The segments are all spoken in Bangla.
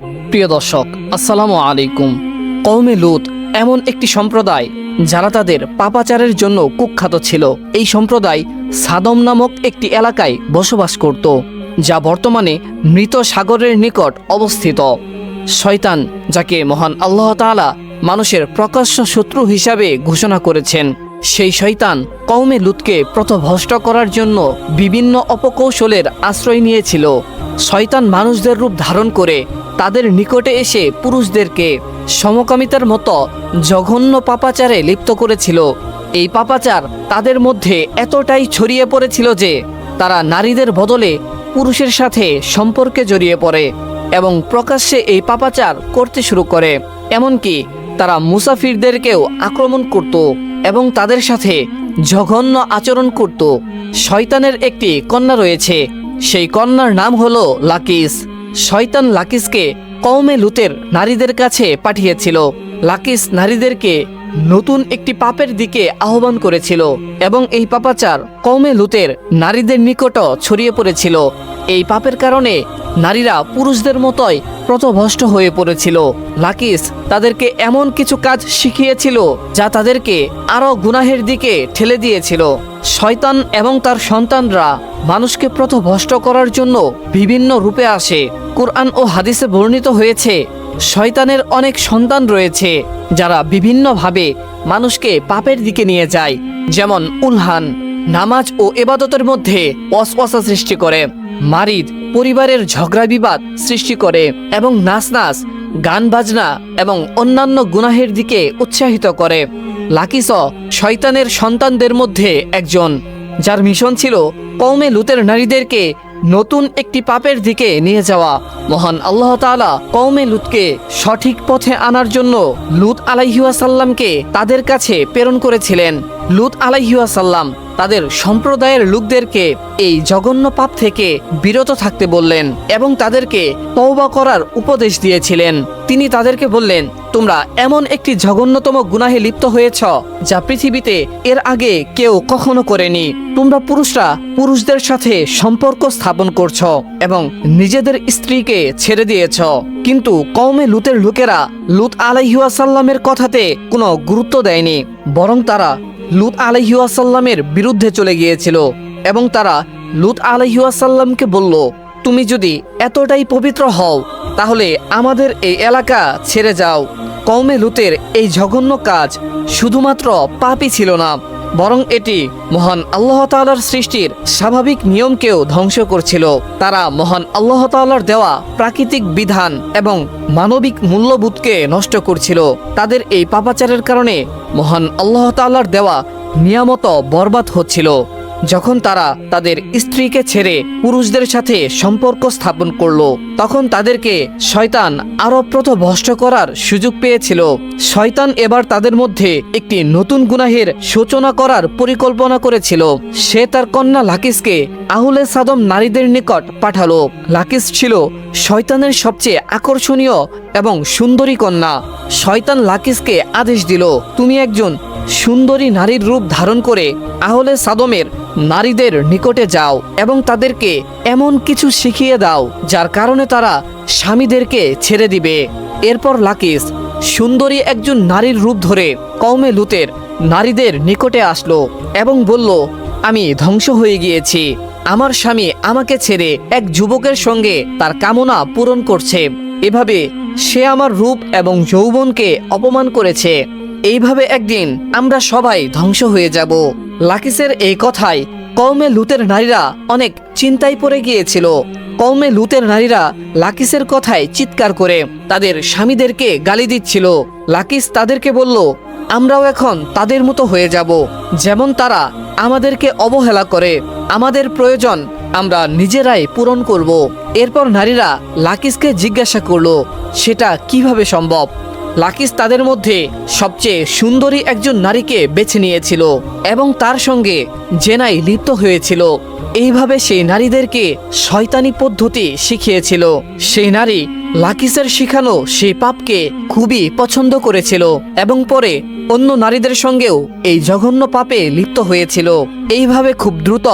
প্রিয় দর্শক, আসসালামু আলাইকুম। কৌমে লুত এমন একটি সম্প্রদায় যারা তাদের পাপাচারের জন্য কুখ্যাত ছিল। এই সম্প্রদায় সাদম নামক একটি এলাকায় বসবাস করত, যা বর্তমানে মৃত সাগরের নিকট অবস্থিত। শয়তান যাকে মহান আল্লাহ তাআলা মানুষের প্রকাশ্য শত্রু হিসাবে ঘোষণা করেছেন, সেই শয়তান কৌমে লুতকে প্রথভষ্ট করার জন্য বিভিন্ন অপকৌশলের আশ্রয় নিয়েছিল। শয়তান মানুষদের রূপ ধারণ করে তাদের নিকটে এসে পুরুষদেরকে সমকামিতার মতো জঘন্য পাপাচারে লিপ্ত করেছিল। এই পাপাচার তাদের মধ্যে এতটাই ছড়িয়ে পড়েছিল যে তারা নারীদের বদলে পুরুষের সাথে সম্পর্কে জড়িয়ে পড়ে এবং প্রকাশ্যে এই পাপাচার করতে শুরু করে। এমনকি তারা মুসাফিরদেরকেও আক্রমণ করত এবং তাদের সাথে জঘন্য আচরণ করত। শয়তানের একটি কন্যা রয়েছে, সেই কন্যার নাম হলো লাকিস। শয়তান লাকিসকে কওমে লুতের নারীদের কাছে পাঠিয়েছিল। লাকিস নারীদেরকে নতুন একটি পাপের দিকে আহ্বান করেছিল এবং এই পাপাচার কওমে লুতের নারীদের নিকট ছড়িয়ে পড়েছিল। এই পাপের কারণে নারীরা পুরুষদের মতোই প্রতভষ্ট হয়ে পড়েছিল। লাকিস তাদেরকে এমন কিছু কাজ শিখিয়েছিল যা তাদেরকে আরও গুনাহের দিকে ঠেলে দিয়েছিল। শয়তান এবং তার সন্তানরা মানুষকে প্রথভষ্ট করার জন্য বিভিন্ন রূপে আসে। কোরআন ও হাদিসে বর্ণিত হয়েছে, শয়তানের অনেক সন্তান রয়েছে যারা বিভিন্নভাবে মানুষকে পাপের দিকে নিয়ে যায়, যেমন উলহান। নামাজ ও এবাদতের মধ্যে অস্পসা সৃষ্টি করে, মারিদ, পরিবারের ঝগড়া বিবাদ সৃষ্টি করে এবং নাচ নাচ গান বাজনা এবং অন্যান্য গুনাহের দিকে উৎসাহিত করে। লাকিস শয়তানের সন্তানদের মধ্যে একজন, যার মিশন ছিল কৌমে লুতের নারীদেরকে নতুন একটি পাপের দিকে নিয়ে যাওয়া। মহান আল্লাহ তাআলা কৌমে লুতকে সঠিক পথে আনার জন্য লুত আলাইহুয়াসাল্লামকে তাদের কাছে প্রেরণ করেছিলেন। লুত আলাইহুয়াসাল্লাম তাদের সম্প্রদায়ের লোকদেরকে এই জঘন্য পাপ থেকে বিরত থাকতে বললেন এবং তাদেরকে তওবা করার উপদেশ দিয়েছিলেন। তিনি তাদেরকে বললেন, তোমরা এমন একটি জঘন্যতম গুনাহে লিপ্ত হয়েছ যা পৃথিবীতে এর আগে কেউ কখনো করেনি। তোমরা পুরুষরা পুরুষদের সাথে সম্পর্ক স্থাপন করছ এবং নিজেদের স্ত্রীকে ছেড়ে দিয়েছ। কিন্তু কওমে লুতের লোকেরা লুত আলাইহুয়াসাল্লামের কথাতে কোনো গুরুত্ব দেয়নি, বরং তারা লুত আলহিউসাল্লামের বিরুদ্ধে চলে গিয়েছিল এবং তারা লুত আলহিউসাল্লামকে বলল, তুমি যদি এতটাই পবিত্র হও, তাহলে আমাদের এই এলাকা ছেড়ে যাও। কৌমে লুতের এই জঘন্য কাজ শুধুমাত্র পাপই ছিল না। বরং এটি মহান আল্লাহ তালার সৃষ্টির স্বাভাবিক নিয়মকেও ধ্বংস করছিল। তারা মহান আল্লাহ তালার দেওয়া প্রাকৃতিক বিধান এবং মানবিক মূল্যবোধকে নষ্ট করছিল। তাদের এই পাপাচারের কারণে মহান আল্লাহ তালার দেওয়া নিয়ামত বরবাদ হচ্ছিল। যখন তারা তাদের স্ত্রীকে ছেড়ে পুরুষদের সাথে সম্পর্ক স্থাপন করল, তখন তাদেরকে শয়তান আরও প্রথভষ্ট করার সুযোগ পেয়েছিল। শয়তান এবার তাদের মধ্যে একটি নতুন গুনাহের সূচনা করার পরিকল্পনা করেছিল। সে তার কন্যা লাকিসকে আহুলে সাদম নারীদের নিকট পাঠালো। লাকিস ছিল শয়তানের সবচেয়ে আকর্ষণীয় এবং সুন্দরী কন্যা। শয়তান লাকিসকে আদেশ দিল, তুমি একজন সুন্দরী নারীর রূপ ধারণ করে আহলে সাদমের নারীদের নিকটে যাও এবং তাদেরকে এমন কিছু শিখিয়ে দাও, যার কারণে তারা স্বামীদেরকে ছেড়ে দিবে। এরপর লাকিস সুন্দরী একজন নারীর রূপ ধরে কওমে লুতের নারীদের নিকটে আসলো এবং বলল, আমি ধ্বংস হয়ে গিয়েছি। আমার স্বামী আমাকে ছেড়ে এক যুবকের সঙ্গে তার কামনা পূরণ করছে। এভাবে সে আমার রূপ এবং যৌবনকে অপমান করেছে। এইভাবে একদিন আমরা সবাই ধ্বংস হয়ে যাব। লাকিসের এই কথায় কওমে লুতের নারীরা অনেক চিন্তায় পড়ে গিয়েছিল। কওমে লুতের নারীরা লাকিসের কথায় চিৎকার করে তাদের স্বামীদেরকে গালি দিচ্ছিল। লাকিস তাদেরকে বলল, আমরাও এখন তাদের মতো হয়ে যাব। যেমন তারা আমাদেরকে অবহেলা করে, আমাদের প্রয়োজন আমরা নিজেরাই পূরণ করব। এরপর নারীরা লাকিসকে জিজ্ঞাসা করল, সেটা কীভাবে সম্ভব? লাকিস তাদের মধ্যে সবচেয়ে সুন্দরী একজন নারীকে বেছে নিয়েছিল এবং তার সঙ্গে জেনাই লিপ্ত হয়েছিল। এইভাবে সেই নারীদেরকে শয়তানি পদ্ধতি শিখিয়েছিল। সেই নারী লাকিসের শিখানো সেই পাপকে খুবই পছন্দ করেছিল এবং পরে অন্য নারীদের সঙ্গেও এই জঘন্য পাপে লিপ্ত হয়েছিল। এইভাবে খুব দ্রুত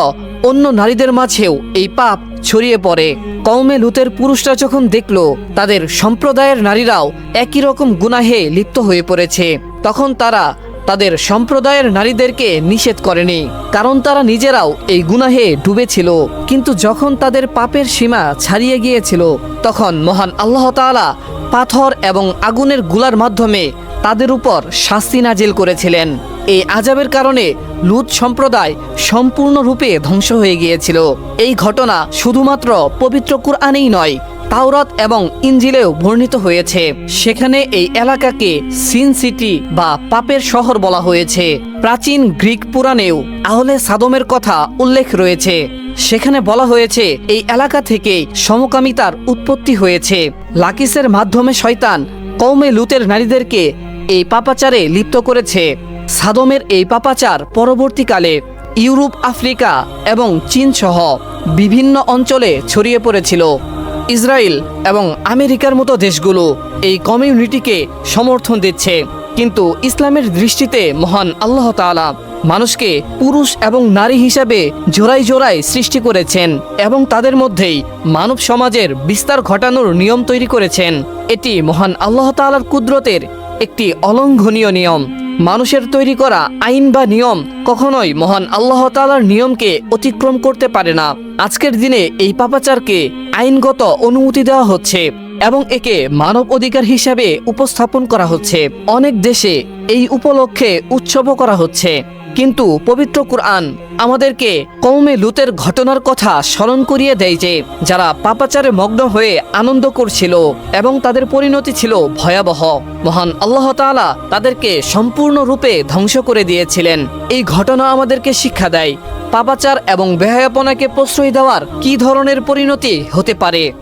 অন্য নারীদের মাঝেও এই পাপ ছড়িয়ে পড়ে। কওমে লুতের পুরুষরা যখন দেখল, তাদের সম্প্রদায়ের নারীরাও একই রকম গুনাহে লিপ্ত হয়ে পড়েছে। তখন তারা তাদের সম্প্রদায়ের নারীদেরকে নিষেধ করেনি, কারণ তারা নিজেরাও এই গুনাহে ডুবেছিল। কিন্তু যখন তাদের পাপের সীমা ছাড়িয়ে গিয়েছিল, তখন মহান আল্লাহ তাআলা পাথর এবং আগুনেরগুলার মাধ্যমে তাদের উপর শাস্তি নাজিল করেছিলেন। এই আজাবের কারণে লুত সম্প্রদায় সম্পূর্ণরূপে ধ্বংস হয়ে গিয়েছিল। এই ঘটনা শুধুমাত্র পবিত্র কুরআনেই নয়, তাওরাত এবং ইঞ্জিলেও বর্ণিত হয়েছে। সেখানে এই এলাকাকে সিন সিটি বা পাপের শহর বলা হয়েছে। প্রাচীন গ্রিক পুরাণেও আহলে সাদমের কথা উল্লেখ রয়েছে। সেখানে বলা হয়েছে, এই এলাকা থেকে সমকামিতার উৎপত্তি হয়েছে। লাকিসের মাধ্যমে শয়তান কৌমে লুতের নারীদেরকে এই পাপাচারে লিপ্ত করেছে। সাদমের এই পাপাচার পরবর্তীকালে ইউরোপ, আফ্রিকা এবং চীন সহ বিভিন্ন অঞ্চলে ছড়িয়ে পড়েছিল। ইসরায়েল এবং আমেরিকার মতো দেশগুলো এই কমিউনিটিকে সমর্থন দিচ্ছে। কিন্তু ইসলামের দৃষ্টিতে মহান আল্লাহ তাআলা মানুষকে পুরুষ এবং নারী হিসাবে জোড়াই জোড়াই সৃষ্টি করেছেন এবং তাদের মধ্যেই মানব সমাজের বিস্তার ঘটানোর নিয়ম তৈরি করেছেন। এটি মহান আল্লাহ তাআলার কুদরতের একটি অলঙ্ঘনীয় নিয়ম। মানুষের তৈরি করা আইন বা নিয়ম কখনোই মহান আল্লাহ তালার নিয়মকে অতিক্রম করতে পারে না। আজকের দিনে এই পাপাচারকে আইনগত অনুমতি দেওয়া হচ্ছে এবং একে মানব অধিকার হিসাবে উপস্থাপন করা হচ্ছে। অনেক দেশে এই উপলক্ষে উৎসবও করা হচ্ছে। কিন্তু পবিত্র কোরআন আমাদেরকে কৌমে লুতের ঘটনার কথা স্মরণ করিয়ে দেয় যে, যারা পাপাচারে মগ্ন হয়ে আনন্দ করছিল এবং তাদের পরিণতি ছিল ভয়াবহ। মহান আল্লাহ তাআলা তাদেরকে সম্পূর্ণরূপে ধ্বংস করে দিয়েছিলেন। এই ঘটনা আমাদেরকে শিক্ষা দেয়, পাপাচার এবং বেহায়াপনাকে প্রশ্রয় দেওয়ার কি ধরনের পরিণতি হতে পারে?